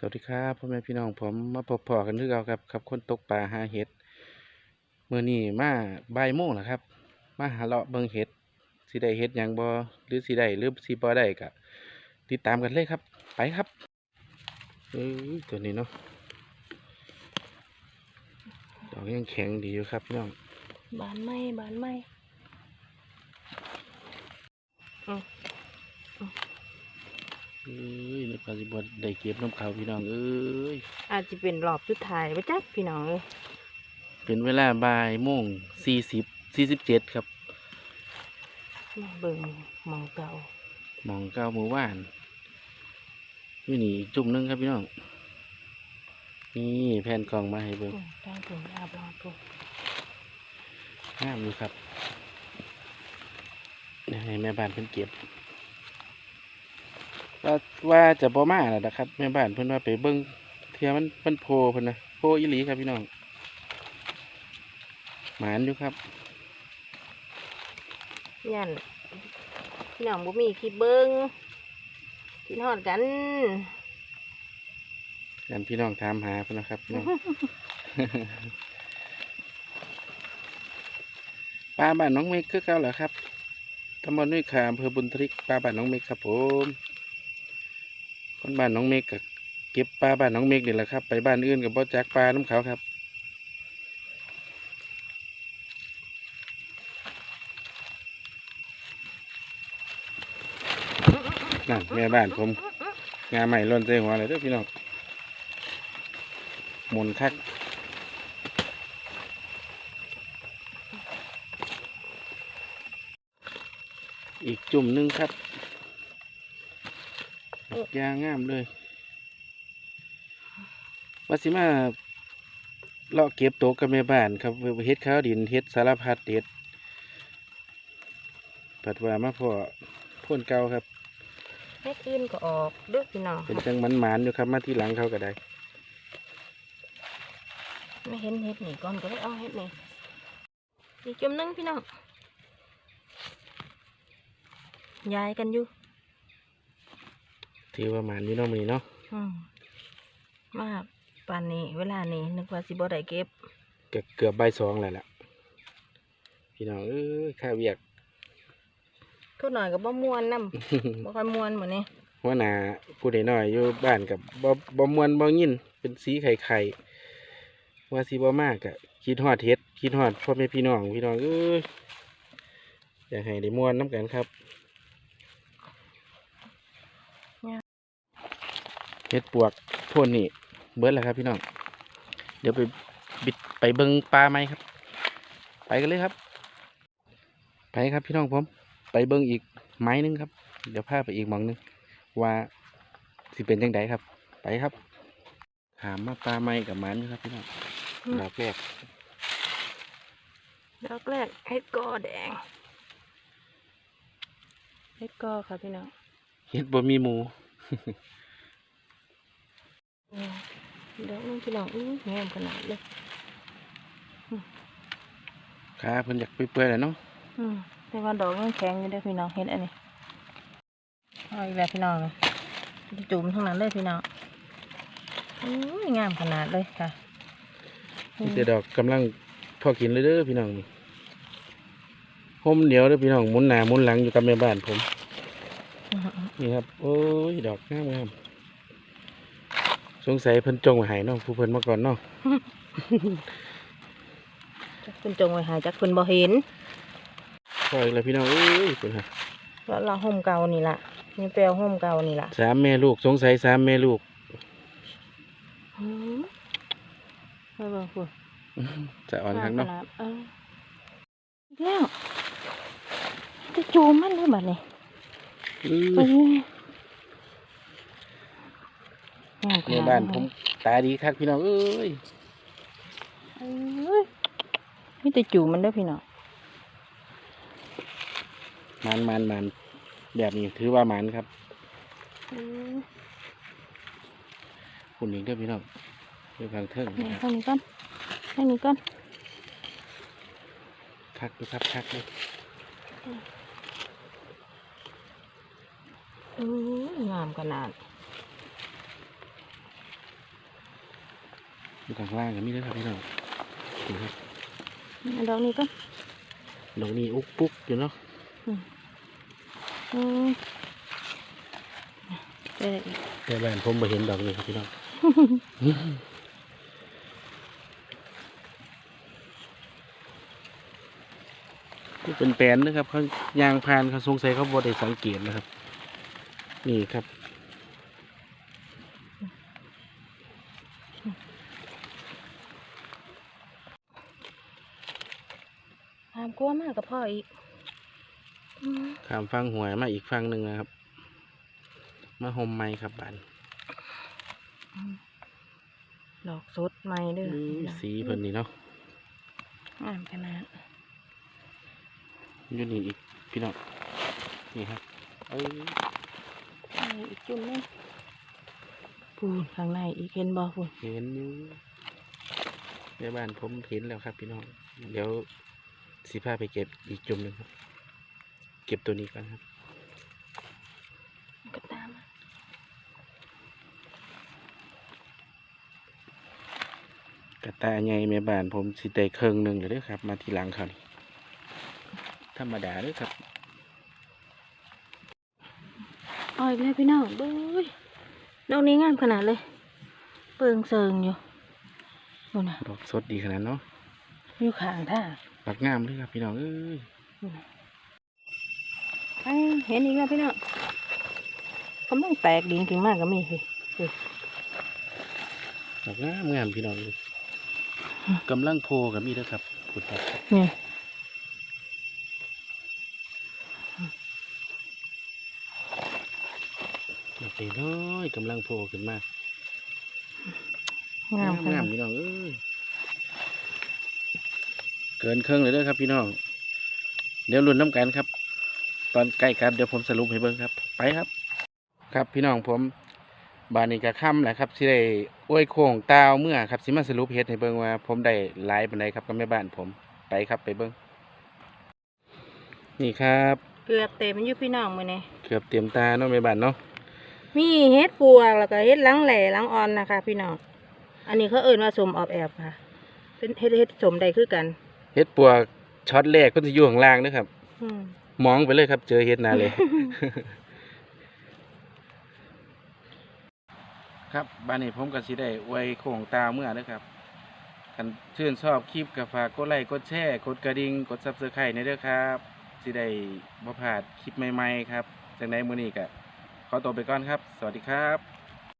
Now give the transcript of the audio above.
สวัสดีครับพ่อแม่พี่น้องผมมาพบพอกันคือเก่าครับครับคนตกปลาหาเห็ดเมื่อนี้มาบ่ายโมงแล้วครับ มาหาเลาะเบิ่งเห็ดสิได้เห็ดหยังบ่หรือสิได้หรือสิบ่ได้ก็ติดตามกันเลยครับ ไปครับเอ้ยตัวนี้เนาะดอกยังแข็งดีอยู่ครับพี่น้องบานไหมบานไหม เอ้ยนึกว่าสิบ่ได้เก็บน้ำเขาพี่น้องเอ้ย อาจจะเป็นรอบสุดท้ายไปจ้ะพี่น้องเอ้ยเป็นเวลาบ่ายโมงสี่สิบสี่สิบเจ็ดครับ มาเบิ่งหมองเก่า หมองเก้ามือว่านนี่นี่อีกจุ่มหนึงครับพี่น้อง นี่แผ่นกล่องมาให้เบิ่งอืมได้ถึงอาบรอบปุ๊บห้ามอยู่ครับเดี๋ยวให้แม่บ้านเพิ่นเก็บ ว่าว่าจะบ่มาแล้วนะครับแม่บ้านเพิ่นว่าไปเบิ่งเทื่อมันมันโพเพิ่นนะโพอีหลีครับพี่น้องหมานอยู่ครับยันพี่น้องบ่มีคลิปเบิ่งกินฮอดกันกันพี่น้องถามหาเพิ่นนะครับพี่น้องปลาบ้านน้องเมฆคือเก่าเหรอครับตำบลนุ้ยขามอำเภอบุญทริกปลาบ้านน้องเมฆครับผม คนบ้านน้องเมฆกับเก็บปลาบ้านน้องเมฆนี่แหละครับ ไปบ้านอื่นกับบ่จักปลาน้ำเขาครับนั่นแม่บ้านผมงานใหม่ล่นใจหัวเลยด้อพี่น้องหมุนคักอีกจุ่มหนึงครับ ยางงามเลยว่าสิมาเลาะเก็บโต๊ะกับแม่บ้านครับเฮ็ดข้าวดินเฮ็ดสารพัดเด็ดปัดว่ามาพอพ่นเก่าครับเฮ็ดอื่นก็ออกเด้อพี่น้องเป็นจังมันหมานๆอยู่ครับ มาที่หลังเขาก็ได้ ไม่เห็นเฮ็ดนี่ก่อนก็เลยเอาเฮ็ดนี่อีกจุ่มหนึงพี่น้องยายกันอยู่ ถือว่าหมานอยู่เนาะมื้อนี้เนาะอืมมากปานนี้ เวลานี้นึกว่าสิบ่ได้เก็บเกือบเกือบใบายสองแล้วล่ะพี่น้องเอ้ยข้าเวียก ทุกหน่อยก็บ่ม่วนนำบ่ค่อยม่วนเหมือนนี้หัวหน้าผู้ใดน้อยอยู่บ้านกับบ่บ่มวนบ่ยินเป็นสีไข่ไข่ว่าสิบ่มากอะคิดฮอดเฮ็ดคิดฮอดพ่อแม่พี่น้องพี่น้องเอ้ยอยากให้ได้ม่วนน้ำกันครับ เฮ็ดปวกโพ่นนี่เบิดแล้วครับพี่น้อง เดี๋ยวไปบิดไปเบิ่งปลาไหมครับ ไปกันเลยครับ ไปครับพี่น้องผม ไปเบิ่งอีกไม้หนึงครับ เดี๋ยวพาไปอีกหมองหนึงว่าสิเป็นยังไงครับ ไปครับ ถามมาปลาไม้กับมันอยู่ครับพี่น้องอืมดอกแรกดอกแรกเฮ็ดกอแดงเฮ็ดกอค่ะพี่น้องเห็ดบ่มีหมูอืม ดอกนึงพี่น้องอื้องามขนาดเลยขาเพิ่นอยากเปื่อยๆแหล้วเนาะอืมแต่ว่าดอกยังแข็งอยู่เด้อพี่น้องเฮ็ดอันนี้เอาอีกแล้วพี่น้องเลยจุ่มทั้งนั้นเลยพี่น้องอื้องามขนาดเลยค่ะอืนี่มแต่ดอกกำลังพอกินเลยเด้อพี่น้องนี่ห่มเหนียวเด้อพี่น้องหมุนหน้าหมุนหลังอยู่กับแม่บ้านผมนี่ครับโอ้ยดอกงามงาม สงสัยเพิ่นจงไว้ให้เนาะผู้เพิ่นมาก่อนเนาะจักคุณจงไว้หายจักคุณบ่เห็นพออีกแล้วพี่น้องเอ้ยเพิ่นฮะแล้วเราห่มเก่านี่ล่ะนี่แปลวห่มเก่านี่ล่ะสามแม่ลูก สงสัยสามแม่ลูกอืมไม่เบิ่งคุณจะอ่อนคักเนาะขดเอออีกแล้วจะจูมมันเลยบัดนี้ อื้เอ้อยงา มขแม่ดบ้านผมตาดีคักพี่น้องเอ้ยเอ้ยมีแต่จูมันเด้อพี่น้องมันมันมันแบบนี้ถือว่ามันครับอืมคุณอีกเด้อพี่น้องเดี๋ยวฟังเทิงนี่ข้างนี้ก่อนข้างนี้ก่อนคักดูครับคักเลยอืมงามขนาด อยู่ข้างล่างก็มีด้วยครับพี่น้องนี่ครับเอาดอกนี้ก็ดอกนี้อุกปุกอยู่เนาะอืมได้อีกแต่บ้านผมมาเห็นดอกนี้ครับพี่น้องนี่เป็นแปลนนะครับเขายางพานเขาสงสัยเขาบดได้สังเกตนะครับ นี่ครับ ตาม กลัวมากกับพ่ออีกอืมข้ามฟังหวยมาอีกฟังหนึ่งนะครับ มาห่มไม้ครับบ้านดอกสดใหม่เด้ออื้อสีเพิ่นนี่เนาะงามขนาดอยู่นี่อีกพี่น้องนี่ครับเอ้ยนี่อีกจุ่มหนึงปูนข้างในอีกเห็นบ่ปูนเห็นอยู่ในบ้านผมเห็นแล้วครับพี่น้อง เดี๋ยว สีผ้าไปเก็บอีกจุ่มหนึ่งครับ เก็บตัวนี้ก่อนครับก็ตามมากระตายใหญ่แม่บ้านผมสิได้เครื่องหนึ่งเลยเด้อครับ มาทีหลังเขานี่ธรรมดาเด้อครับเอาอีกแล้วพี่น้องเบ้ยดอกนี้งามขนาดเลย เปิงเซิงอยู่นู่นน่ะดอกสดดีขนาดเนาะอยู่ข้างทา งปักงามเลยครับพี่น้องเอ้ยไอ้เห็นอีกแล้วพี่น้องกำลังแตกดินขึ้นมากก็มีพี่พี่ดอกงามงามพี่น้องเลยกำลังโพกับมีเด้อครับผุดครับนี่ดอกน้อยกำลังโพขึ้นมางามงามพี่น้องเอ้ย เกินเครื่องเลยเด้อครับพี่น้อง เดี๋ยวลุ้นน้ำกันครับ ตอนใกล้กันเดี๋ยวผมสรุปให้เบิ่งครับ ไปครับ ครับพี่น้องผมบานนี้ก็ค่ำแหละครับที่ได้อวยโค้งตาวเมื่อครับสิมาสรุปเฮ็ดให้เบิ่งว่า ผมได้หลายปานใดครับกับแม่บ้านผมไปครับไปเบิ่งนี่ครับ เกือบเต็มอยู่พี่น้องมือนี่เกือบเตรียมตาเนาะแม่บ้านเนาะมีเฮ็ดปัวแล้วก็เฮ็ดหลังแหล่หลังอ่อนนะคะ พี่น้องอันนี้เขาเอิ่นว่าสมออบแอบค่ะเป็นเฮ็ดเฮ็ดสมใดคือกัน เฮ็ดปวกช็อตแรกก็จะอยู่ข้างล่างเด้อครับอืมมองไปเลยครับ เจอเฮ็ดนาเลย ครับบ้านนี้ผมก็สิได้อวยโค้งตาเมื่อนะครับกันชื่นชอบคลิปก็ฝากกดไลค์กดแชร์กดกระดิ่งกด Subscribe ในเด้อครับสิได้บ่พลาดคลิปใหม่ๆครับจังไดมื้อนี้ก็ขอตัวไปก่อนครับ สวัสดีครับ